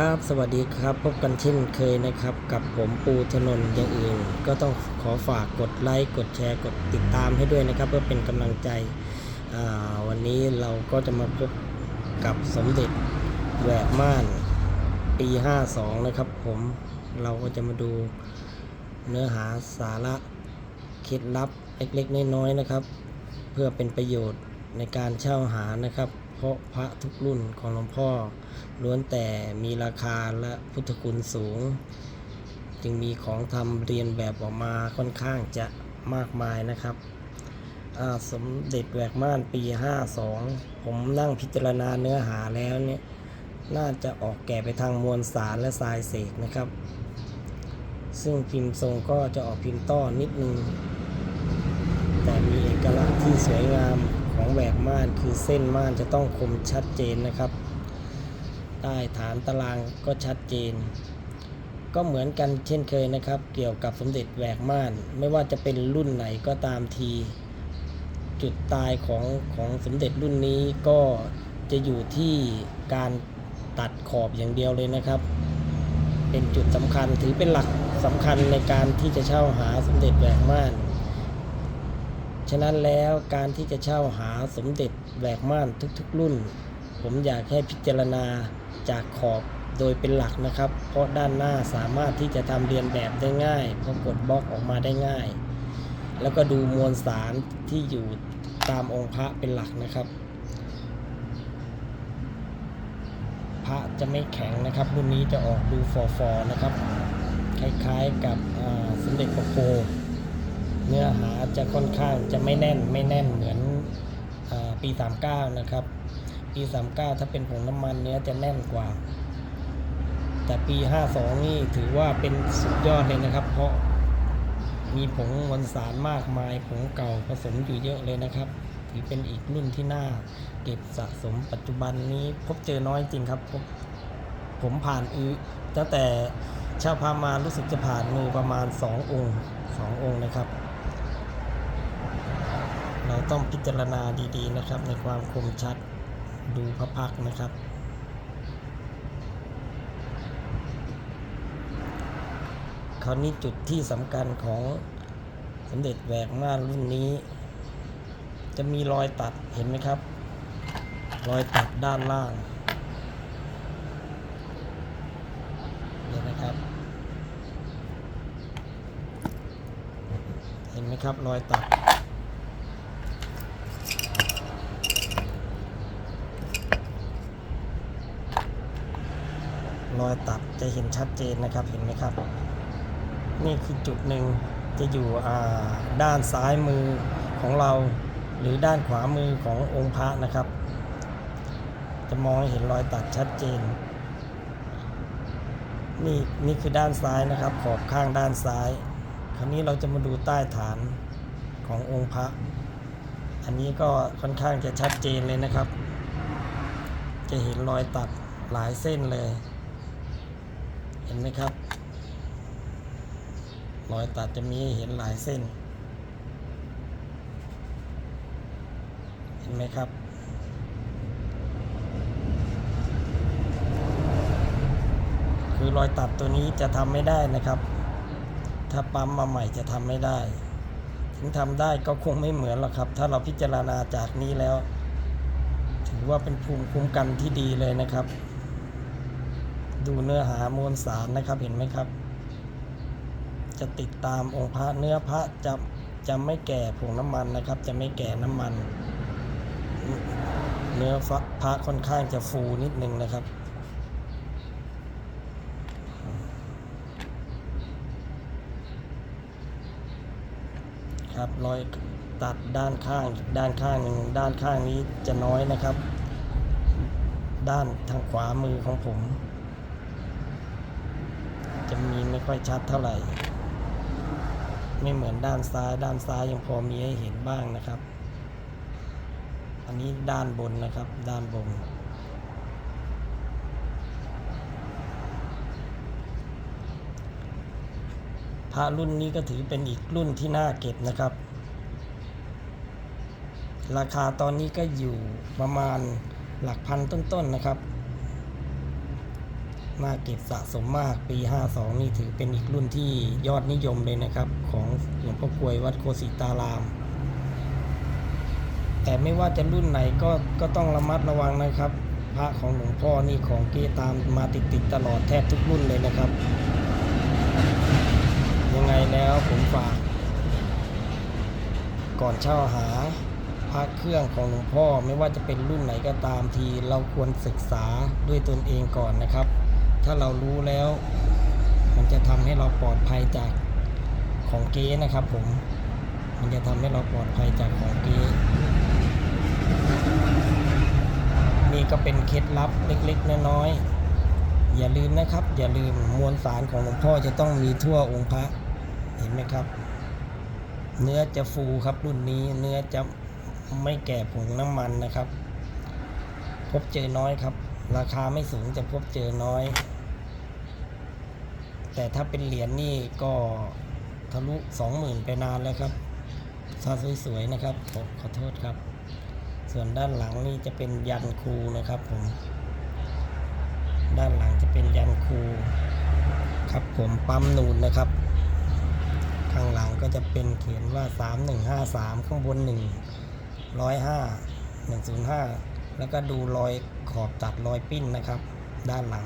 ครับ สวัสดีครับ พบกันเช่นเคยนะครับ กับผมปูถนนอย่างอื่น ก็ต้องขอฝากกดไลค์ กดแชร์ กดติดตามให้ด้วยนะครับ เพื่อเป็นกำลังใจ วันนี้เราก็จะมาพบกับสมเด็จแหวกม่านปี 52 นะครับผม เราก็จะมาดูเนื้อหาสาระเคล็ดลับเล็กๆน้อยๆนะครับ เพื่อเป็นประโยชน์ในการเช่าหานะครับ ราะพระทุกรุ่นของหลวงพ่อล้วนแต่มีราคาและพุทธคุณสูง จึงมีของทำเรียนแบบออกมาค่อนข้างจะมากมายนะครับสมเด็จแหวกม่านปี 52 ผมนั่งพิจารณาเนื้อหาแล้วเนี่ยน่าจะออกแก่ไปทางมวลสารและทรายเสกนะครับ ซึ่งพิมพ์ทรงก็จะออกพิมพ์ต้อนิดนึง แต่มีเอกลักษณ์ที่สวยงาม ของแหวกม่านคือเส้นม่านจะต้องคมชัดเจนนะครับ ใต้ฐานตารางก็ชัดเจน ก็เหมือนกันเช่นเคยนะครับ เกี่ยวกับสมเด็จแหวกม่าน ไม่ว่าจะเป็นรุ่นไหนก็ตามที จุดตายของของสมเด็จรุ่นนี้ก็จะอยู่ที่การตัดขอบอย่างเดียวเลยนะครับ เป็นจุดสำคัญถือเป็นหลักสำคัญในการที่จะเช่าหาสมเด็จแหวกม่าน ฉะนั้นแล้วการที่จะเช่าหาสมเด็จแหวกม่านทุกๆรุ่น ผมอยากให้พิจารณาจากขอบโดยเป็นหลักนะครับ เพราะด้านหน้าสามารถที่จะทำเรียนแบบได้ง่ายเพราะกดบล็อกออกมาได้ง่าย แล้วก็ดูมวลสารที่อยู่ตามองค์พระเป็นหลักนะครับ พระจะไม่แข็งนะครับ รุ่นนี้จะออกดูฟอฟอนะครับ คล้ายๆกับสมเด็จพระโค เนื้อหาจะค่อนข้างจะไม่แน่นไม่แน่นเหมือนอาปี 39 นะครับ ปี 39 ถ้าเป็นผงน้ำมันเนื้อจะแน่นกว่า แต่ปี 52 นี่ถือว่าเป็นสุดยอดเลยนะครับ เพราะมีผงมวลสารมากมายผงเก่าผสมอยู่เยอะเลยนะครับ ถือเป็นอีกรุ่นที่น่าเก็บสะสมปัจจุบันนี้พบเจอน้อยจริงครับ ผมผมผ่านอือตั้งแต่ช่าพามารู้สึกจะผ่านมือประมาณ 2 องค์สององค์นะครับ ต้องพิจารณาดีๆนะครับ ในความคมชัดดูพระพักนะครับ คราวนี้จุดที่สำคัญของสมเด็จแหวกม่านรุ่นนี้ จะมีรอยตัดเห็นไหมครับ รอยตัดด้านล่างเนี่ยนะครับ เห็นไหมครับรอยตัด รอย ตัดจะเห็นชัดเจนนะครับเห็นไหมครับ นี่คือจุดหนึ่งจะอยู่ด้านซ้ายมือของเรา หรือด้านขวามือขององค์พระนะครับ จะมองเห็นรอยตัดชัดเจน นี่นี่คือด้านซ้ายนะครับ ขอบข้างด้านซ้าย คราวนี้เราจะมาดูใต้ฐานขององค์พระ อันนี้ก็ค่อนข้างจะชัดเจนเลยนะครับ จะเห็นรอยตัดหลายเส้นเลย เห็นไหมครับ รอยตัดจะมีเห็นหลายเส้น เห็นไหมครับ คือรอยตัดตัวนี้จะทำไม่ได้นะครับ ถ้าปั๊มมาใหม่จะทำไม่ได้ ถึงทำได้ก็คงไม่เหมือนหรอกครับ ถ้าเราพิจารณาจากนี้แล้ว ถือว่าเป็นภูมิคุ้มกันที่ดีเลยนะครับ ดูเนื้อหามวลสารนะครับเห็นไหมครับ จะติดตามองค์พระเนื้อพระจะจะไม่แก่ผงน้ำมันนะครับ จะไม่แก่น้ำมัน เนื้อพระค่อนข้างจะฟูนิดนึงนะครับครับรอยตัดด้านข้างด้านข้างหนึ่งด้านข้างนี้จะน้อยนะครับ ด้านทางขวามือของผม จะมีไม่ค่อยชัดเท่าไหร่ ไม่เหมือนด้านซ้าย ด้านซ้ายยังพอมีให้เห็นบ้างนะครับ อันนี้ด้านบนนะครับ ด้านบน พระรุ่นนี้ก็ถือเป็นอีกรุ่นที่น่าเก็บนะครับ ราคาตอนนี้ก็อยู่ประมาณหลักพันต้นๆนะครับ น่าเก็บสะสมมากปี 52 นี่ถือเป็นอีกรุ่นที่ยอดนิยมเลยนะครับ ของหลวงพ่อกวยวัดโคสิตาราม แต่ไม่ว่าจะรุ่นไหนก็ก็ต้องระมัดระวังนะครับ พระของหลวงพ่อนี่ของเกตามมาติดติดตลอดแทบทุกรุ่นเลยนะครับ ยังไงแล้วผมฝาก ก่อนเช่าหาพระเครื่องของหลวงพ่อไม่ว่าจะเป็นรุ่นไหนก็ตามที เราควรศึกษาด้วยตนเองก่อนนะครับ ถ้าเรารู้แล้ว มันจะทำให้เราปลอดภัยจากของเก๊นะครับผม มันจะทำให้เราปลอดภัยจากของเก๊นี่ก็เป็นเคล็ดลับเล็กๆน้อยๆอย่าลืมนะครับ อย่าลืมมวลสารของหลวงพ่อจะต้องมีทั่วองค์พระเห็นไหมครับ เนื้อจะฟูครับรุ่นนี้เนื้อจะไม่แก่ผงน้ำมันนะครับ พบเจอน้อยครับ ราคาไม่สูงจะพบเจอน้อย แต่ถ้าเป็นเหรียญนี่ก็ทะลุสองหมื่นไปนานแล้วครับถ้าสวยๆนะครับขอขอโทษครับ ส่วนด้านหลังนี่จะเป็นยันครูนะครับผม ด้านหลังจะเป็นยันครูครับผมปั๊มนูนนะครับ ข้างหลังก็จะเป็นเขียนว่า 3153 ข้างบน 1 105 105 แล้วก็ดูรอยขอบตัดรอยปิ้นนะครับ ด้านหลัง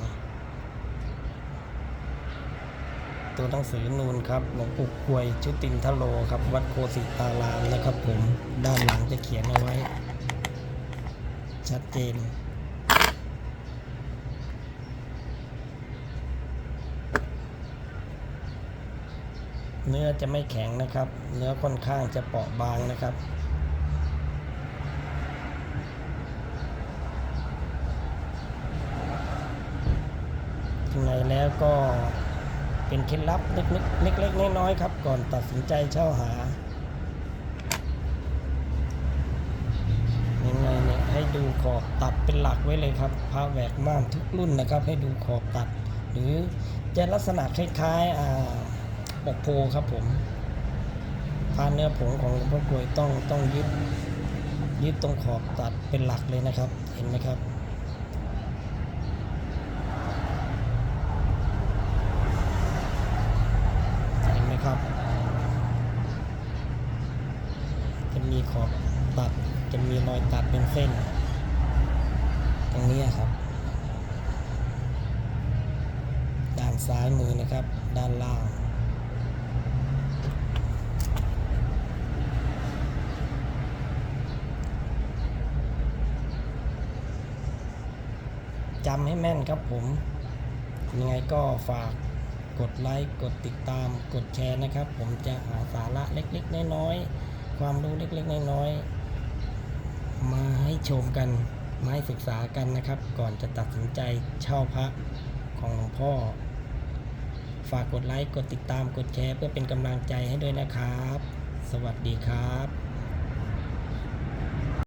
ตัวหนังสือนูนครับหลวงปู่กวยชุตินทโลครับ วัดโคสิตารามนะครับ ผมด้านหลังจะเขียนเอาไว้ ชัดเจนเนื้อจะไม่แข็งนะครับ เนื้อค่อนข้างจะเปราะบางนะครับ ยังไงแล้วก็ เป็นเคล็ดลับเล็กๆเล็กๆน้อยๆครับ ก่อนตัดสินใจเช่าหายังไงเนี่ยให้ดูขอบตัดเป็นหลักไว้เลยครับพระแหวกม่านทุกรุ่นนะครับ ให้ดูขอบตัด หรือจะลักษณะคล้ายๆอ่าปกโพครับผมพาเนื้อผงของหลวงพ่อกลวยต้องต้องยึดยึดตรงขอบตัดเป็นหลักเลยนะครับ เห็นไหมครับ เห็นไหมครับ จะ มีขอบตัดจะมีรอยตัดเป็นเส้น ตรงนี้ครับ ด้านซ้ายมือนะครับ ด้านล่างจำให้แม่นครับผม ยังไงก็ฝากกดไลค์ กดติดตาม กดแชร์นะครับ ผมจะหาสาระเล็กๆ น้อยๆ ความรู้เล็กๆน้อยๆมาให้ชมกัน มาให้ศึกษากันนะครับ ก่อนจะตัดสินใจเช่าพระของหลวงพ่อ ฝากกดไลค์ กดติดตาม กดแชร์เพื่อเป็นกำลังใจให้ด้วยนะครับ สวัสดีครับ